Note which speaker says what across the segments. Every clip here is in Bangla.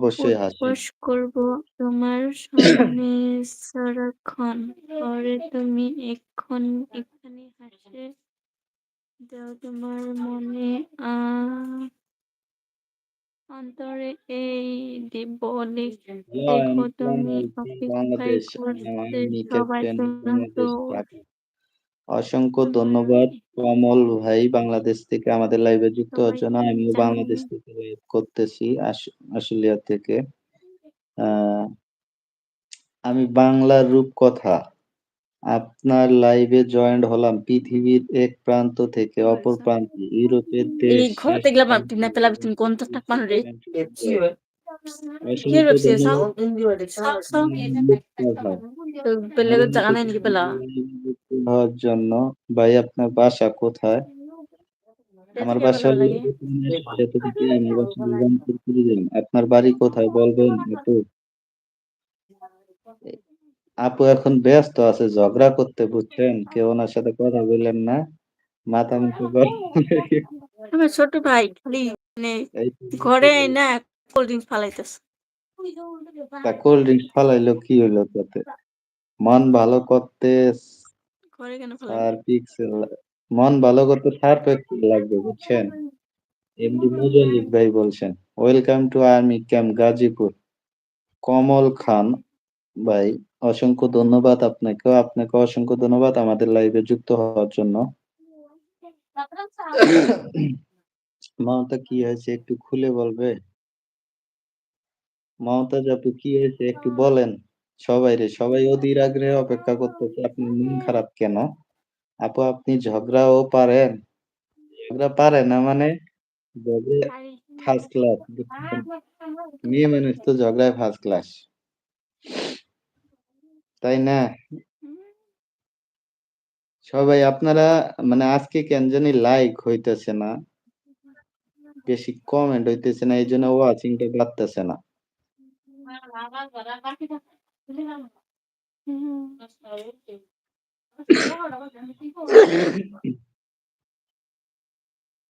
Speaker 1: অবশ্যই হাসি।
Speaker 2: উপোস করব তোমার সনে সারাক্ষণ। পরে তুমি এক্ষণ এখানে হাসে দাও তোমার মনে অন্তরে এই দিব লিখ
Speaker 1: জয়
Speaker 2: দেখো তুমি অপেক্ষায়
Speaker 1: বাংলাদেশ। আমি
Speaker 2: সবাই
Speaker 1: বাংলাদেশ কাপ। অসংখ্য ধন্যবাদ কমল ভাই বাংলাদেশ থেকে আমাদের লাইভে যুক্ত হওয়ার জন্য। আমিও বাংলাদেশ থেকে লাইভ করতেছি আশুলিয়া থেকে। আমি বাংলার রূপকথা। আপনার লাইভে জয়েন্ট হলাম পৃথিবীর এক প্রান্ত থেকে অপর প্রান্ত ইউরোপের দেশ
Speaker 3: পেলে
Speaker 1: হওয়ার জন্য। ভাই আপনার বাসা কোথায়? আমার বাসা। আপনার বাড়ি কোথায় বলবেন আপু? আপু এখন ব্যস্ত আছে ঝগড়া করতে বুঝছেন? কেউ ওনার সাথে কথা বললেন না। মাথা মুখে
Speaker 3: আমার ছোট ভাই খালি মানে ঘরে না কোল্ড ড্রিঙ্কস ফালাইতেছে
Speaker 1: তা কোল্ড ড্রিঙ্কস ফালাইলো কি হইল তাতে? মন ভালো করতে
Speaker 3: ঘরে কেন
Speaker 1: সার পিক্সেল মন ভালো করতে সার পিক্সেল লাগবে, বুঝছেন? এমডি মুজাহিদ ভাই বলছেন। Welcome to army camp Gazipur. Kamal Khan ভাই, অসংখ্য ধন্যবাদ আপনাকে আপনাকে অসংখ্য ধন্যবাদ আমাদের লাইভে যুক্ত হওয়ার জন্য। মমতা, কি হয়েছে একটু খুলে বলবে? মমতা আপু, কি হয়েছে একটু বলেন সবাইরে। সবাই অধীর আগ্রহে অপেক্ষা করতেছে। আপনার মন খারাপ কেন? আপু, আপনি ঝগড়াও পারেন? ঝগড়া পারে না মানে? ফার্স্ট ক্লাস মেয়ে মানুষ তো ঝগড়ায় ফার্স্ট ক্লাস। তাই না? সবাই আপনারা মানে আজকে কেন জানি লাইক হইতেছে না। বেশি কমেন্ট হইতেছে না। এইজন্য ওয়াচিং টা বাড়তেছে না।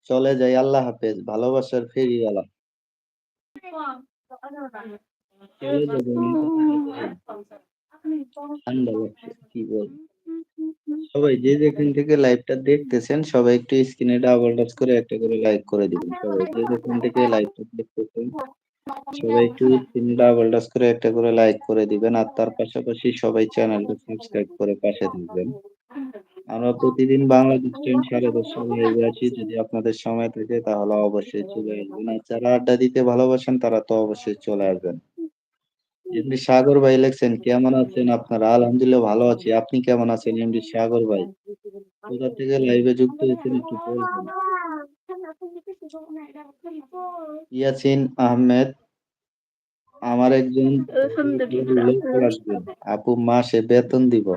Speaker 1: চলে যাই, আল্লাহ হাফেজ। ভালোবাসার ফেরিওয়ালা। কি বলব? সবাই যে যেখান থেকে লাইভটা দেখতেছেন, সবাই একটু স্ক্রিনে ডাবল টাচ করে একটা করে লাইক করে দিবেন। সবাই যে যেখান থেকে লাইভটা দেখতেছেন সবাই একটু ডাবল টাচ করে একটা করে লাইক করে দিবেন। আর তার পাশাপাশি সবাই চ্যানেলটা সাবস্ক্রাইব করে পাশে থাকবেন। আমরা প্রতিদিন বাংলাদেশ টাইম 10:30 লাইভে আছি। যদি আপনাদের সময় থাকে তাহলে অবশ্যই চলে আসবেন। আর যারা আড্ডা দিতে ভালোবাসেন তারা তো অবশ্যই চলে আসবেন। এমডি সাগর ভাই লিখছেন, কেমন আছেন আপনারা? আলহামদুলিল্লাহ ভালো আছি। আপনি কেমন আছেন এমডি সাগর ভাই? কোথা থেকে লাইভে যুক্ত হয়েছেন একটু বলবেন। ইয়াসিন আহমেদ আমার একজন। আপু মাসে বেতন দিব।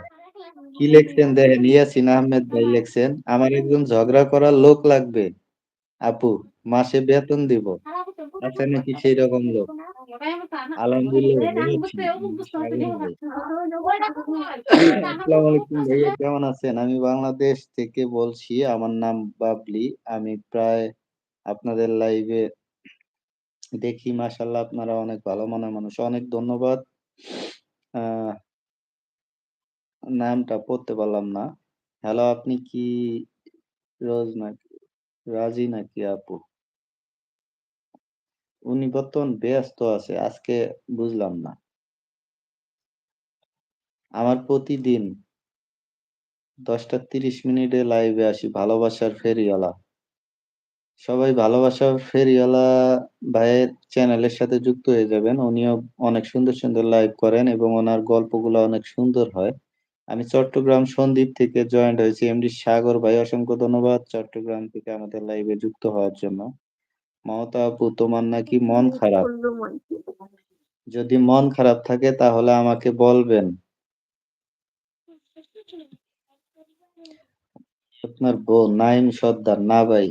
Speaker 1: কি লিখছেন দেখেন ইয়াসিন আহমেদ ভাই লিখছেন, আমার একজন ঝগড়া করার লোক লাগবে। আপু মাসে বেতন দিব। আছে নাকি সেই রকম লোক? আলহামদুলিল্লাহ কেমন আছেন? আমি বাংলাদেশ থেকে বলছি। আমার নাম বাবলি। আমি প্রায় আপনাদের লাইভে দেখি, মাশাআল্লাহ আপনারা অনেক ভালো মনের মানুষ। অনেক ধন্যবাদ। নামটা পড়তে পারলাম না। হ্যালো আপনি কি রোজ নাকি রাজি নাকি আপু? উনি বর্তমান ব্যস্ত আছে। আজকে বুঝলাম না। আমার প্রতিদিন ১০টা ৩০ মিনিটে লাইভে আসি, ভালোবাসার ফেরিওয়ালা। সবাই ভালোবাসা ফেরিওয়ালা ভাইয়ের চ্যানেলের সাথে যুক্ত হয়ে যাবেন। উনিও অনেক সুন্দর, সুন্দর লাইভ করেন এবং ওনার গল্পগুলো অনেক সুন্দর হয়। আমি চট্টগ্রাম সন্দ্বীপ থেকে জয়েন্ট হয়েছি। এমডি সাগর ভাই অসংখ্য ধন্যবাদ চট্টগ্রাম থেকে আমাদের লাইভে যুক্ত হওয়ার জন্য। মমতা আপু তোমার নাকি মন খারাপ। যদি মন খারাপ থাকে তাহলে আমাকে বলবেন। আপনার বউ নাইম সর্দার না ভাই।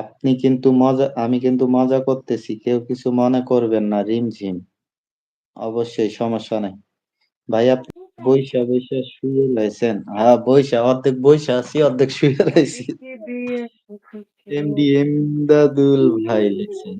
Speaker 1: আপনি কিন্তু মজা আমি কিন্তু মজা করতেছি। কেউ কিছু মনে করবেন না রিমঝিম। অবশ্যই সমস্যা নাই। ভাই আপনি বৈশা বৈশা শুয়ে লাইছেন? হ্যাঁ বৈশা অর্ধেক বৈশা আছি অর্ধেক শুয়ে লাইছি। এমডি এমদাদুল ভাই লিখছেন।